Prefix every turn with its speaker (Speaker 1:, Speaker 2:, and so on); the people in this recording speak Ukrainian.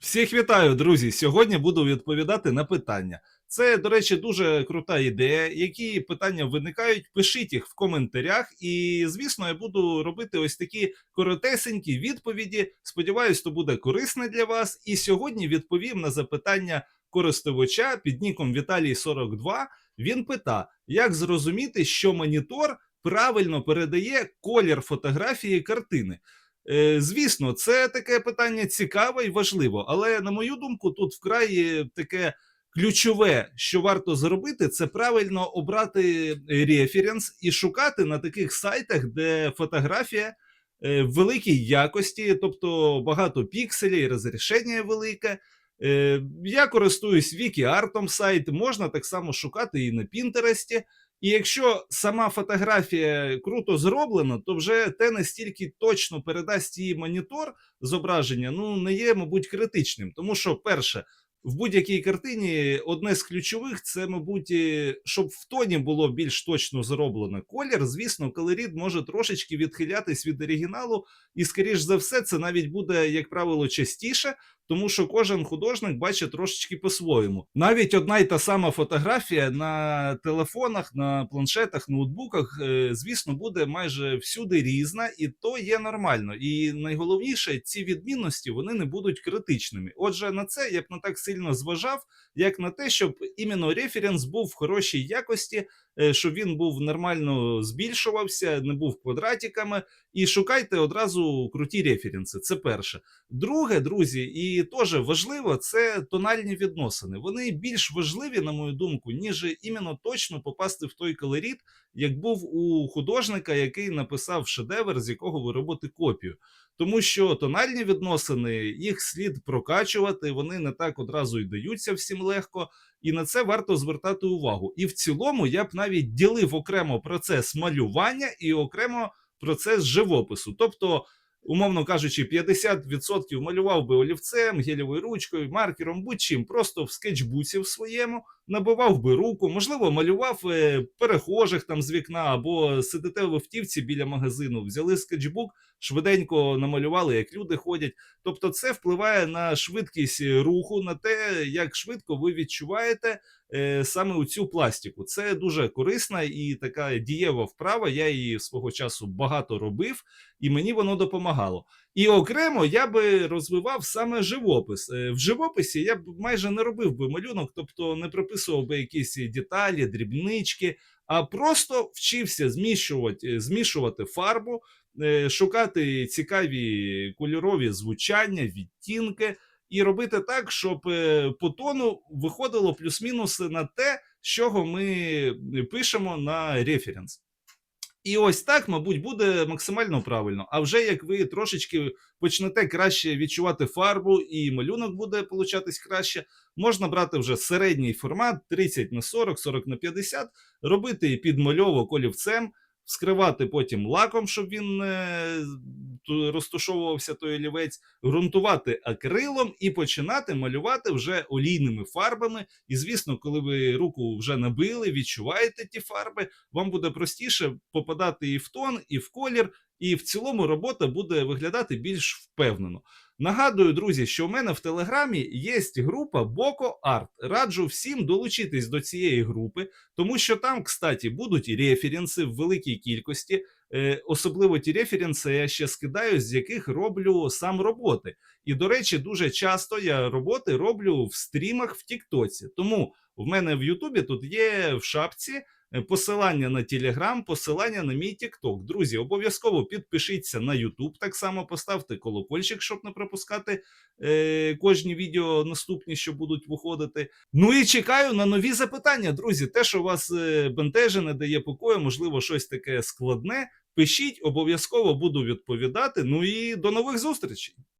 Speaker 1: Всіх вітаю, друзі! Сьогодні буду відповідати на питання. Це, до речі, дуже крута ідея. Які питання виникають, пишіть їх в коментарях. І, звісно, я буду робити ось такі коротесенькі відповіді. Сподіваюсь, то буде корисно для вас. І сьогодні відповім на запитання користувача під ніком Віталій 42. Він пита, як зрозуміти, що монітор правильно передає колір фотографії картини. Е, Звісно, це таке питання цікаве і важливо, але на мою думку, тут вкрай е, таке ключове, що варто зробити, це правильно обрати е, референс і шукати на таких сайтах, де фотографія в великій якості, тобто багато пікселів, розрішення велике. Я користуюсь WikiArt сайт, можна так само шукати і на Пінтересті. І якщо сама фотографія круто зроблена, то вже те настільки точно передасть її монітор зображення, ну не є, мабуть, критичним. Тому що, перше, в будь-якій картині одне з ключових це, мабуть, щоб в тоні було більш точно зроблено колір. Звісно, колорит може трошечки відхилятись від оригіналу, і, скоріш за все, це навіть буде, як правило, частіше, тому що кожен художник бачить трошечки по-своєму. Навіть одна й та сама фотографія на телефонах, на планшетах, ноутбуках, е, звісно, буде майже всюди різна, і то є нормально. І найголовніше, ці відмінності вони не будуть критичними. Отже, на це я б не так сильно зважав, як на те, щоб іменно референс був в хорошій якості, е, щоб він був нормально збільшувався, не був квадратиками. І шукайте одразу круті референси. Це перше. Друге, друзі, і теж важливо, це тональні відносини. Вони більш важливі, на мою думку, ніж іменно точно попасти в той колорит, як був у художника, який написав шедевр, з якого ви робите копію. Тому що тональні відносини їх слід прокачувати, вони не так одразу й даються всім легко, і на це варто звертати увагу. І в цілому я б навіть ділив окремо процес малювання і окремо процес живопису. Тобто, умовно кажучи, 50% малював би олівцем, гелєвою ручкою, маркером, будь-чим, просто в скетчбуці в своєму, набивав би руку, можливо, малював е, перехожих там з вікна, або сидите в автівці біля магазину, взяли скетчбук, швиденько намалювали, як люди ходять. Тобто, це впливає на швидкість руху, на те, як швидко ви відчуваєте е, саме у цю пластику. Це дуже корисна і така дієва вправа. Я її свого часу багато робив, і мені воно допомагало. І окремо я би розвивав саме живопис. Е, В живописі я б майже не робив би малюнок, тобто не прописував би якісь деталі, дрібнички, а просто вчився змішувати, змішувати фарбу, е, шукати цікаві кольорові звучання, відтінки і робити так, щоб е, по тону виходило плюс-мінус на те, з чого ми пишемо на референс. І ось так, мабуть, буде максимально правильно. А вже як ви трошечки почнете краще відчувати фарбу, і малюнок буде получатись краще, можна брати вже середній формат 30 на 40, 40 на 50, робити підмальовок олівцем, вскривати потім лаком, щоб він не розташовувався той олівець, ґрунтувати акрилом і починати малювати вже олійними фарбами. І звісно, коли ви руку вже набили, відчуваєте ті фарби, вам буде простіше попадати і в тон, і в колір, і в цілому робота буде виглядати більш впевнено. Нагадую, друзі, що у мене в телеграмі є група Боко Арт. Раджу всім долучитись до цієї групи, тому що там, кстати, будуть референси в великій кількості. Е, особливо ті референси я ще скидаю, з яких роблю сам роботи. І, до речі, дуже часто я роботи роблю в стрімах в Тіктоці. Тому в мене в Ютубі тут є в шапці е, посилання на Телеграм, посилання на мій Тікток. Друзі, обов'язково підпишіться на Ютуб, так само поставте колокольчик, щоб не пропускати е, кожні відео наступні, що будуть виходити. Ну і чекаю на нові запитання, друзі. Те, що вас е, бентежить, не дає покою, можливо, щось таке складне. Пишіть, обов'язково буду відповідати. Ну і до нових зустрічей.